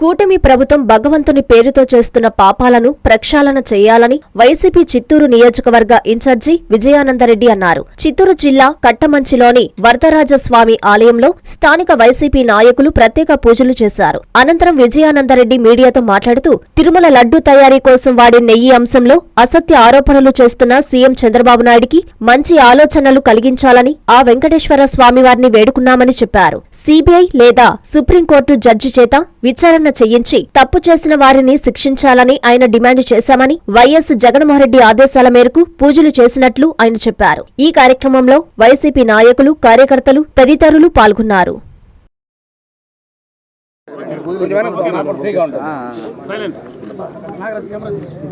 కూటమి ప్రభుత్వం భగవంతుని పేరుతో చేస్తున్న పాపాలను ప్రక్షాళన చేయాలని వైసీపీ చిత్తూరు నియోజకవర్గ ఇన్ఛార్జి విజయానందరెడ్డి అన్నారు. చిత్తూరు జిల్లా కట్టమంచిలోని వరదరాజస్వామి ఆలయంలో స్థానిక వైసీపీ నాయకులు ప్రత్యేక పూజలు చేశారు. అనంతరం విజయానందరెడ్డి మీడియాతో మాట్లాడుతూ తిరుమల లడ్డూ తయారీ కోసం వాడే నెయ్యి అంశంలో అసత్య ఆరోపణలు చేస్తున్న సీఎం చంద్రబాబు నాయుడికి మంచి ఆలోచనలు కలిగించాలని ఆ వెంకటేశ్వర స్వామివారిని వేడుకున్నామని చెప్పారు. సీబీఐ లేదా సుప్రీంకోర్టు జడ్జి చేత విచారణ చేయించి తప్పు చేసిన వారిని శిక్షించాలని ఆయన డిమాండ్ చేశామని వైఎస్ జగన్మోహన్రెడ్డి ఆదేశాల మేరకు పూజలు చేసినట్లు ఆయన చెప్పారు. ఈ కార్యక్రమంలో వైసీపీ నాయకులు కార్యకర్తలు తదితరులు పాల్గొన్నారు.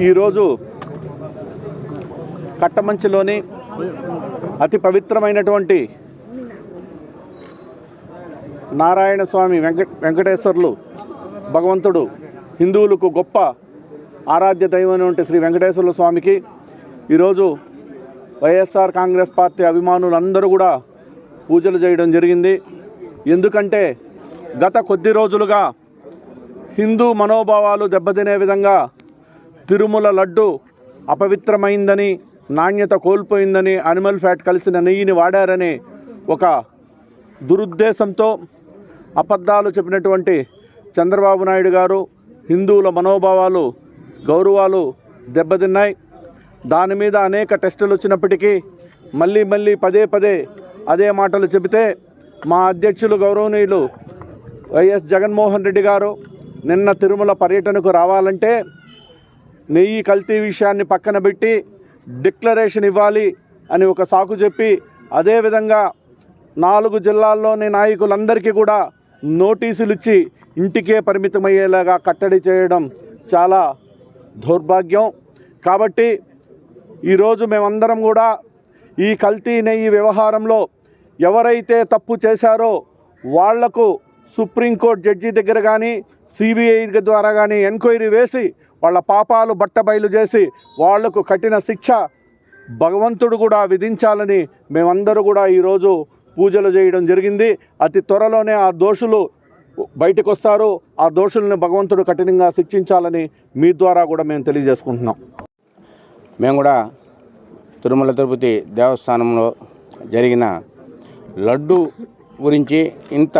ఈరోజు కట్టమంచిలోని అతి పవిత్రమైనటువంటి నారాయణ స్వామి వెంకట వెంకటేశ్వర్లు భగవంతుడు హిందువులకు గొప్ప ఆరాధ్య దైవమైనటువంటి శ్రీ వెంకటేశ్వర స్వామికి. ఈరోజు వైఎస్ఆర్ కాంగ్రెస్ పార్టీ అభిమానులందరూ కూడా పూజలు చేయడం జరిగింది. ఎందుకంటే గత కొద్ది రోజులుగా హిందూ మనోభావాలు దెబ్బతినే విధంగా తిరుమల లడ్డు అపవిత్రమైందని నాణ్యత కోల్పోయిందని అనిమల్ ఫ్యాట్ కలిసిన నెయ్యిని వాడారని ఒక దురుద్దేశంతో అబద్ధాలు చెప్పినటువంటి చంద్రబాబు నాయుడు గారు హిందువుల మనోభావాలు గౌరవాలు దెబ్బతిన్నాయి. దాని మీద అనేక టెస్టులు వచ్చినప్పటికీ మళ్ళీ మళ్ళీ పదే పదే అదే మాటలు చెబితే మా అధ్యక్షులు గౌరవనీయులు వైఎస్ జగన్మోహన్ రెడ్డి గారు నిన్న తిరుమల పర్యటనకు రావాలంటే నెయ్యి కల్తీ విషయాన్ని పక్కన పెట్టి డిక్లరేషన్ ఇవ్వాలి అని ఒక సాకు చెప్పి అదేవిధంగా నాలుగు జిల్లాల్లోని నాయకులందరికీ కూడా నోటీసులు ఇచ్చి ఇంటికే పరిమితమయ్యేలాగా కట్టడి చేయడం చాలా దౌర్భాగ్యం. కాబట్టి ఈరోజు మేమందరం కూడా ఈ కల్తీ నెయ్యి వ్యవహారంలో ఎవరైతే తప్పు చేశారో వాళ్ళకు సుప్రీంకోర్టు జడ్జి దగ్గర కానీ సిబిఐ ద్వారా కానీ ఎంక్వైరీ వేసి వాళ్ళ పాపాలు బట్టబయలు చేసి వాళ్ళకు కఠిన శిక్ష భగవంతుడు కూడా విధించాలని మేమందరూ కూడా ఈరోజు పూజలు చేయడం జరిగింది. అతి త్వరలోనే ఆ దోషులు బయటకు వస్తారో ఆ దోషులను భగవంతుడు కఠినంగా శిక్షించాలని మీ ద్వారా కూడా మేము తెలియజేసుకుంటున్నాం. మేము కూడా తిరుమల తిరుపతి దేవస్థానంలో జరిగిన లడ్డు గురించి ఇంత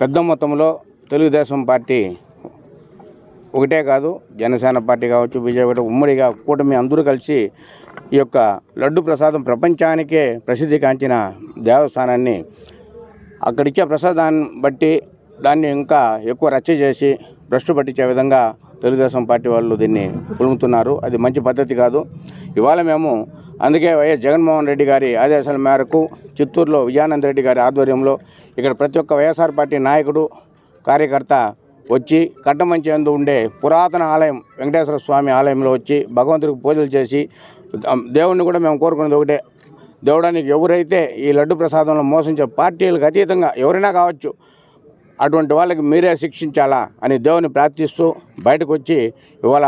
పెద్ద మొత్తంలో తెలుగుదేశం పార్టీ ఒకటే కాదు జనసేన పార్టీ కావచ్చు బీజేపీ ఉమ్మడిగా కూటమి అందరూ కలిసి ఈ యొక్క లడ్డు ప్రసాదం ప్రపంచానికే ప్రసిద్ధిగాంచిన దేవస్థానాన్ని అక్కడిచ్చే ప్రసాదాన్ని బట్టి దాన్ని ఇంకా ఎక్కువ రచ్చ చేసి భ్రష్టు పట్టించే విధంగా తెలుగుదేశం పార్టీ వాళ్ళు దీన్ని పులుముతున్నారు అది మంచి పద్ధతి కాదు. ఇవాళ మేము అందుకే వైఎస్ జగన్మోహన్ రెడ్డి గారి ఆదేశాల మేరకు చిత్తూరులో విజయానంద రెడ్డి గారి ఆధ్వర్యంలో ఇక్కడ ప్రతి ఒక్క వైఎస్ఆర్ పార్టీ నాయకుడు కార్యకర్త వచ్చి కట్టమంచేందు ఉండే పురాతన ఆలయం వెంకటేశ్వర స్వామి ఆలయంలో వచ్చి భగవంతుడికి పూజలు చేసి దేవుణ్ణి కూడా మేము కోరుకునేది ఒకటే. దేవుడానికి ఎవరైతే ఈ లడ్డు ప్రసాదంలో మోసించే పార్టీలకు అతీతంగా ఎవరైనా కావచ్చు అటువంటి వాళ్ళకి మీరే శిక్షించాలా అని దేవుని ప్రార్థిస్తూ బయటకు వచ్చి ఇవాళ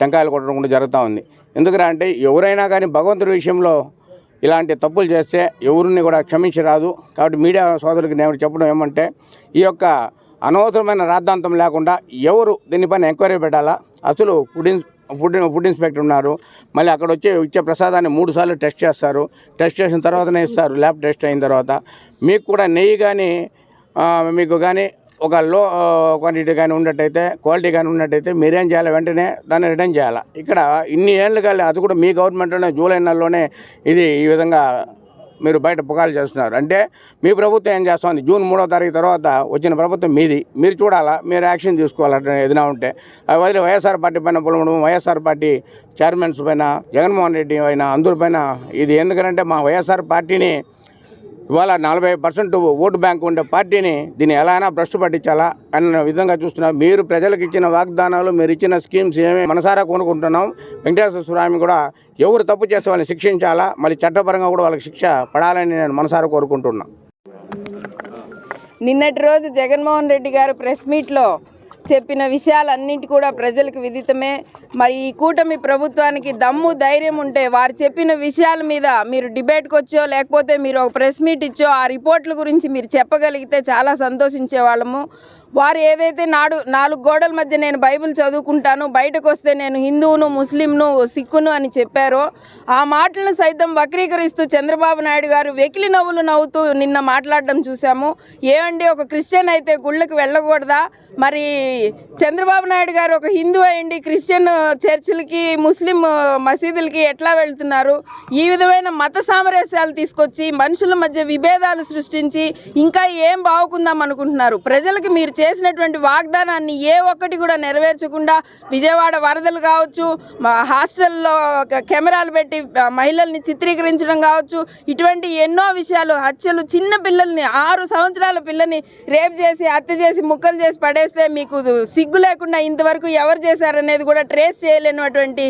టెంకాయలు కొట్టడం కూడా జరుగుతూ ఉంది. ఎందుకంటే అంటే ఎవరైనా కానీ భగవంతుడి విషయంలో ఇలాంటి తప్పులు చేస్తే ఎవరిని కూడా క్షమించరాదు. కాబట్టి మీడియా సోదరులకి నేను చెప్పడం ఏమంటే ఈ యొక్క అనవసరమైన రాద్ధాంతం లేకుండా ఎవరు దీనిపైన ఎంక్వైరీ పెట్టాలా? అసలు పుడి ఫుడ్ ఫుడ్ ఇన్స్పెక్టర్ ఉన్నారు. మళ్ళీ అక్కడ వచ్చే ఇచ్చే ప్రసాదాన్ని మూడు సార్లు టెస్ట్ చేస్తారు. టెస్ట్ చేసిన తర్వాతనే ఇస్తారు. ల్యాబ్ టెస్ట్ అయిన తర్వాత మీకు కూడా నెయ్యి కానీ మీకు కానీ ఒక లో క్వాంటిటీ కానీ ఉన్నట్టయితే క్వాలిటీ కానీ ఉన్నట్టయితే మీరేం చేయాలి? వెంటనే దాన్ని రిటర్న్ చేయాలి? ఇక్కడ ఇన్ని ఏళ్ళు కానీ అది కూడా మీ గవర్నమెంట్లోనే జూలై నెలలోనే ఇది ఈ విధంగా మీరు బయట పుకాలు చేస్తున్నారు. అంటే మీ ప్రభుత్వం ఏం చేస్తుంది? జూన్ మూడో తారీఖు తర్వాత వచ్చిన ప్రభుత్వం మీది. మీరు చూడాలా? మీరు యాక్షన్ తీసుకోవాలి ఏదైనా ఉంటే. అది వదిలి వైఎస్ఆర్ పార్టీ పైన పొలమడం వైఎస్ఆర్ పార్టీ చైర్మన్స్ పైన జగన్మోహన్ రెడ్డి పైన అందరి పైన ఇది. ఎందుకంటే మా వైఎస్ఆర్ పార్టీని ఇవాళ నలభై పర్సెంట్ ఓటు బ్యాంక్ ఉండే పార్టీని దీన్ని ఎలా అయినా భ్రష్టు పట్టించాలా అన్న విధంగా చూస్తున్నాం మీరు ప్రజలకు ఇచ్చిన వాగ్దానాలు మీరు ఇచ్చిన స్కీమ్స్ ఏమి మనసారా కొనుక్కుంటున్నాం వెంకటేశ్వర స్వామి కూడా ఎవరు తప్పు చేస్తే వాళ్ళని శిక్షించాలా? మళ్ళీ చట్టపరంగా కూడా వాళ్ళకి శిక్ష పడాలని నేను మనసారా కోరుకుంటున్నాను నిన్నటి రోజు జగన్మోహన్ రెడ్డి గారు ప్రెస్ మీట్లో చెప్పిన విషయాలన్నింటి కూడా ప్రజలకు విదితమే. మరి ఈ కూటమి ప్రభుత్వానికి దమ్ము ధైర్యం ఉంటే వారు చెప్పిన విషయాల మీద మీరు డిబేట్కి వచ్చో లేకపోతే మీరు ఒక ప్రెస్ మీట్ ఇచ్చో ఆ రిపోర్ట్ల గురించి మీరు చెప్పగలిగితే చాలా సంతోషించే వాళ్ళము వారు ఏదైతే నాడు నాలుగు గోడల మధ్య నేను బైబిల్ చదువుకుంటాను బయటకు వస్తే నేను హిందువును ముస్లింను సిక్కును అని చెప్పారో ఆ మాటలను సైతం వక్రీకరిస్తూ చంద్రబాబు నాయుడు గారు వెకిలి నవ్వులు నవ్వుతూ నిన్న మాట్లాడడం చూసాము ఏమండి ఒక క్రిస్టియన్ అయితే గుళ్ళకి వెళ్ళకూడదా? మరి చంద్రబాబు నాయుడు గారు ఒక హిందూ అయ్యండి క్రిస్టియన్ చర్చిలకి ముస్లిం మసీదులకి ఎట్లా వెళ్తున్నారు? ఈ విధమైన మత సామరస్యాలు తీసుకొచ్చి మనుషుల మధ్య విభేదాలు సృష్టించి ఇంకా ఏం బాగుకుందాం అనుకుంటున్నారు? ప్రజలకు మీరు చేసినటువంటి వాగ్దానాన్ని ఏ ఒక్కటి కూడా నెరవేర్చకుండా విజయవాడ వరదలు కావచ్చు మా హాస్టల్లో కెమెరాలు పెట్టి మహిళల్ని చిత్రీకరించడం కావచ్చు ఇటువంటి ఎన్నో విషయాలు హత్యలు చిన్న పిల్లల్ని ఆరు సంవత్సరాల పిల్లని రేప్ చేసి హత్య చేసి ముక్కలు చేసి పడేస్తే మీకు సిగ్గు లేకుండా ఇంతవరకు ఎవరు చేశారనేది కూడా ట్రేస్ చేయలేనటువంటి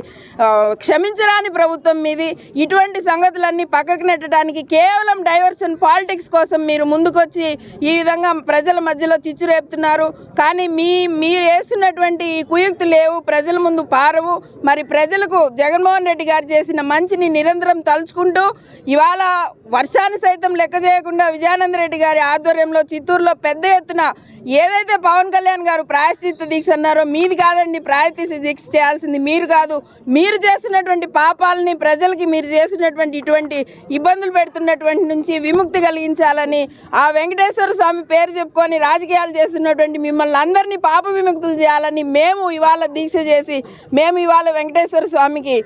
క్షమించరాని ప్రభుత్వం మీది. ఇటువంటి సంగతులన్నీ పక్కకు నెట్టడానికి కేవలం డైవర్షన్ పాలిటిక్స్ కోసం మీరు ముందుకొచ్చి ఈ విధంగా ప్రజల మధ్యలో చిచ్చు రేపుతున్నారు. కానీ మీ మీరు వేస్తున్నటువంటి ఈ కుయుక్తులు లేవు ప్రజల ముందు పారవు. మరి ప్రజలకు జగన్మోహన్ రెడ్డి గారు చేసిన మంచిని నిరంతరం తలుచుకుంటూ ఇవాళ వర్షాన్ని సైతం లెక్క చేయకుండా విజయానంద రెడ్డి గారి ఆధ్వర్యంలో చిత్తూరులో పెద్ద ఎత్తున ఏదైతే పవన్ కళ్యాణ్ గారు ప్రాయశ్చిత్త దీక్ష అన్నారో మీది కాదండి ప్రాయశ్చిత్త దీక్ష చేయాల్సింది మీరు కాదు. మీరు చేస్తున్నటువంటి పాపాలని ప్రజలకి మీరు చేసినటువంటి ఇటువంటి ఇబ్బందులు పెడుతున్నటువంటి నుంచి విముక్తి కలిగించాలని ఆ వెంకటేశ్వర స్వామి పేరు చెప్పుకొని రాజకీయాలు చేస్తున్నటువంటి మిమ్మల్ని అందరినీ పాప విముక్తులు చేయాలని మేము ఇవాళ దీక్ష చేసి మేము ఇవాళ వెంకటేశ్వర స్వామికి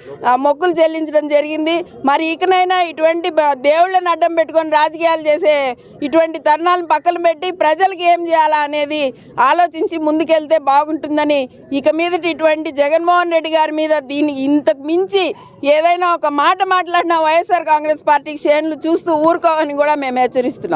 మొక్కులు చెల్లించడం జరిగింది. మరి ఇకనైనా ఇటువంటి దేవుళ్ళ దేవుళ్ళని అడ్డం పెట్టుకొని రాజకీయాలు చేసే ఇటువంటి తరుణాలను పక్కన పెట్టి ప్రజలకు ఏం చేయాలా అనేది ఆలోచించి ముందుకెళ్తే బాగుంటుందని ఇక మీదటి ఇటువంటి జగన్మోహన్ రెడ్డి గారి మీద దీన్ని ఇంతకు మించి ఏదైనా ఒక మాట మాట్లాడిన వైఎస్ఆర్ కాంగ్రెస్ పార్టీకి శ్రేణులు చూస్తూ ఊరుకోవని కూడా మేము హెచ్చరిస్తున్నాం.